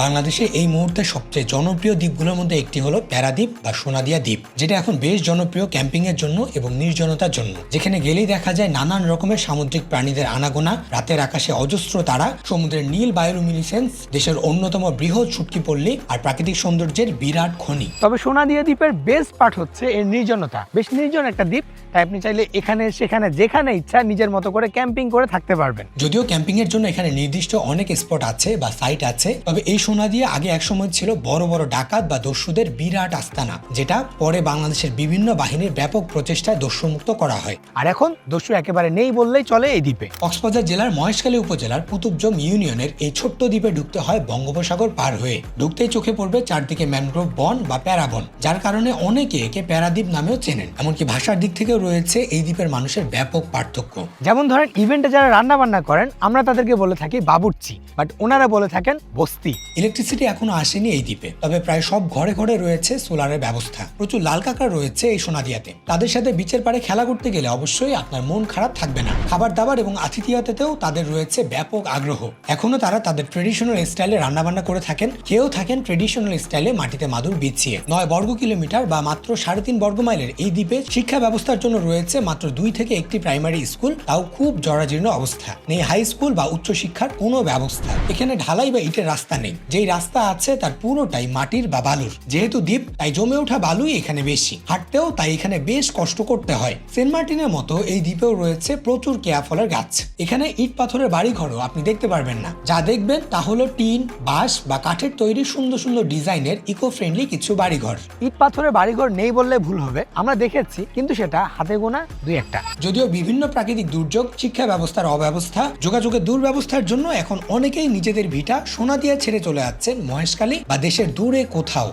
বাংলাদেশে এই মুহূর্তে সবচেয়ে জনপ্রিয় দ্বীপগুলোর মধ্যে একটি হলো প্যারাদ্বীপ বা সোনাদিয়া দ্বীপ, যেটা এখন বেশ জনপ্রিয় ক্যাম্পিং এর জন্য এবং নির্জনতার জন্য। যেখানে গেলেই দেখা যায় নানান রকমের সামুদ্রিক প্রাণীদের আনাগোনা, রাতের আকাশে অজস্র তারা, সমুদ্রের নীল বায়োলুমিনিসেন্স, দেশের অন্যতম বৃহৎ ছুটকি পল্লী আর প্রাকৃতিক সৌন্দর্যের বিরাট খনি। তবে সোনাদিয়া দ্বীপের বেস্ট পার্ট হচ্ছে এর নির্জনতা। বেশ নির্জন একটা দ্বীপ তাই আপনি চাইলে এখানে সেখানে যেখানে ইচ্ছা নিজের মতো করে ক্যাম্পিং করে থাকতে পারবেন। যদিও ক্যাম্পিং এর জন্য এখানে নির্দিষ্ট অনেক স্পট আছে বা সাইট আছে তবে এই সোনা দিয়ে আগে একসময় ছিল বড় বড় ডাকাত বা দস্যুদের বিরাট আস্তানা যেটা পরে বাংলাদেশের বিভিন্ন বাহিনীর ব্যাপক প্রচেষ্টায় দস্যুমুক্ত করা হয়। আর এখন দস্যু একেবারে নেই বললেই চলে এই দ্বীপে। কক্সবাজার জেলার মহেশখালী উপজেলার কুতুবজম ইউনিয়নের এই ছোট্ট দ্বীপে ঢুকতে হয় বঙ্গোপসাগর পার হয়ে। ঢুকতেই চোখে পড়বে চারদিকে ম্যানগ্রোভ বন বা প্যারাবন যার কারণে অনেকে একে প্যারাদ্বীপ নামেও চেনেন। এমনকি ভাষার দিক থেকেও রয়েছে এই দ্বীপের মানুষের ব্যাপক পার্থক্য। যেমন ধরেন ইভেন্টে যারা রান্না বান্না করেন আমরা তাদেরকে বলে থাকি বাবুর্চি বাট ওনারা বলে থাকেন বস্তি। ইলেকট্রিসিটি এখনও আসেনি এই দ্বীপে তবে প্রায় সব ঘরে ঘরে রয়েছে সোলারের ব্যবস্থা। প্রচুর লাল কাঁকড়া রয়েছে এই সোনাদিয়াতে। তাদের সাথে বিচের পাড়ে খেলা করতে গেলে অবশ্যই আপনার মন খারাপ থাকবে না। খাবার দাবার এবং আতিথিয়াতেও তাদের রয়েছে ব্যাপক আগ্রহ। এখনও তারা তাদের ট্রেডিশনাল স্টাইলে রান্নাবান্না করে থাকেন। কেউ থাকেন ট্রেডিশনাল স্টাইলে মাটিতে মাদুর বিছিয়ে। নয় বর্গ কিলোমিটার বা মাত্র সাড়ে তিন বর্গ মাইলের এই দ্বীপে শিক্ষা ব্যবস্থার জন্য রয়েছে মাত্র দুই থেকে একটি প্রাইমারি স্কুল, তাও খুব জরাজীর্ণ অবস্থা। নেই হাই স্কুল বা উচ্চ শিক্ষার কোনো ব্যবস্থা। এখানে ঢালাই বা ইটের রাস্তা নেই। যেই রাস্তা আছে তার পুরোটাই মাটির বা বালুর। যেহেতু দ্বীপ, তাই জমে ওঠা বালুই এখানে বেশি। হাঁটতেও তাই এখানে বেশ কষ্ট করতে হয়। সেন্ট মার্টিনের মতো এই দ্বীপেও রয়েছে প্রচুর কেয়া ফলের গাছ। এখানে ইট পাথরের বাড়ি ঘরও আপনি দেখতে পারবেন না। যা দেখবেন তা হলো টিন, বাঁশ বা কাঠের তৈরি সুন্দর সুন্দর ডিজাইনের ইকো ফ্রেন্ডলি কিছু বাড়িঘর। ইট পাথরের বাড়িঘর নেই বললে ভুল হবে। আমরা দেখেছি, কিন্তু সেটা হাতে গোনা, দুই একটা। যদিও বিভিন্ন প্রাকৃতিক দুর্যোগ, শিক্ষা ব্যবস্থার অব্যবস্থা, যোগাযোগের দুর্ব্যবস্থার জন্য এখন অনেকেই নিজেদের ভিটা সোনা দিয়ে ছেড়ে চলে যাচ্ছেন মহেশখালী বা দেশের দূরে কোথাও।